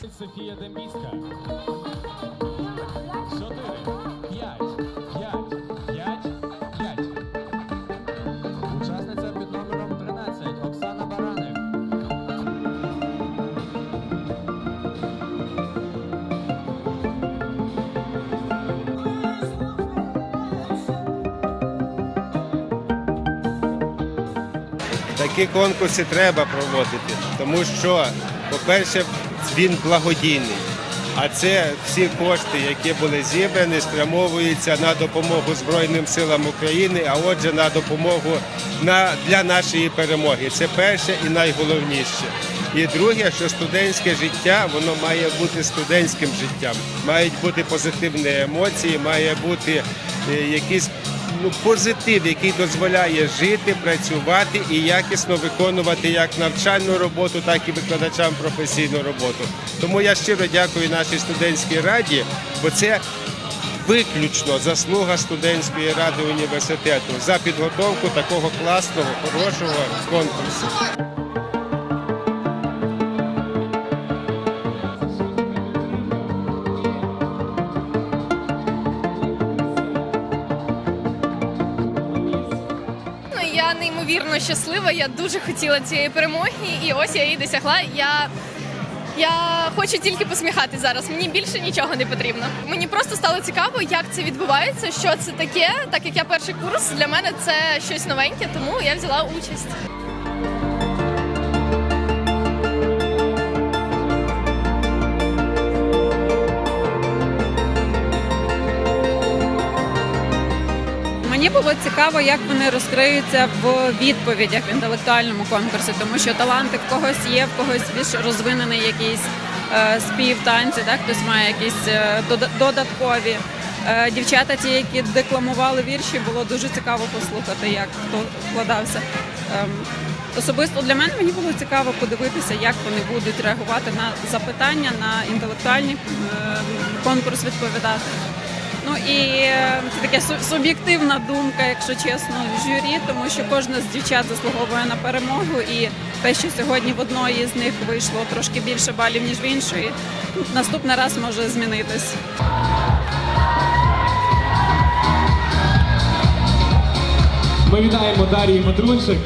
Софія Дембіська. Чотири, п'ять, п'ять, п'ять, п'ять. Учасниця під номером 13 Оксана Бараник. Такі конкурси треба проводити, тому що, по-перше, він благодійний. А це всі кошти, які були зібрані, спрямовуються на допомогу Збройним силам України, а отже, на допомогу на, для нашої перемоги. Це перше і найголовніше. І друге, що студентське життя воно має бути студентським життям, мають бути позитивні емоції, має бути е, якісь ну, позитив, який дозволяє жити, працювати і якісно виконувати як навчальну роботу, так і викладачам професійну роботу. Тому я щиро дякую нашій студентській раді, бо це виключно заслуга студентської ради університету за підготовку такого класного, хорошого конкурсу. Неймовірно щаслива. Я дуже хотіла цієї перемоги, і ось я її досягла. Я, я хочу тільки посміхати зараз. Мені більше нічого не потрібно. Мені просто стало цікаво, як це відбувається, що це таке. Так як я перший курс, для мене це щось новеньке, тому я взяла участь. Було цікаво, як вони розкриються в відповідях в інтелектуальному конкурсі, тому що таланти в когось є, в когось більш розвинений якийсь е, спів, танці, так хтось має якісь е, додаткові. Е, дівчата, ті, які декламували вірші, було дуже цікаво послухати, як хто вкладався. Ем, особисто для мене мені було цікаво подивитися, як вони будуть реагувати на запитання, на інтелектуальний е, конкурс відповідати. Ну і е, це така суб'єктивна думка, якщо чесно, журі, тому що кожна з дівчат заслуговує на перемогу, і те, що сьогодні в одної з них вийшло трошки більше балів, ніж в іншої, наступний раз може змінитись. Ми вітаємо Дарії Матрунчик.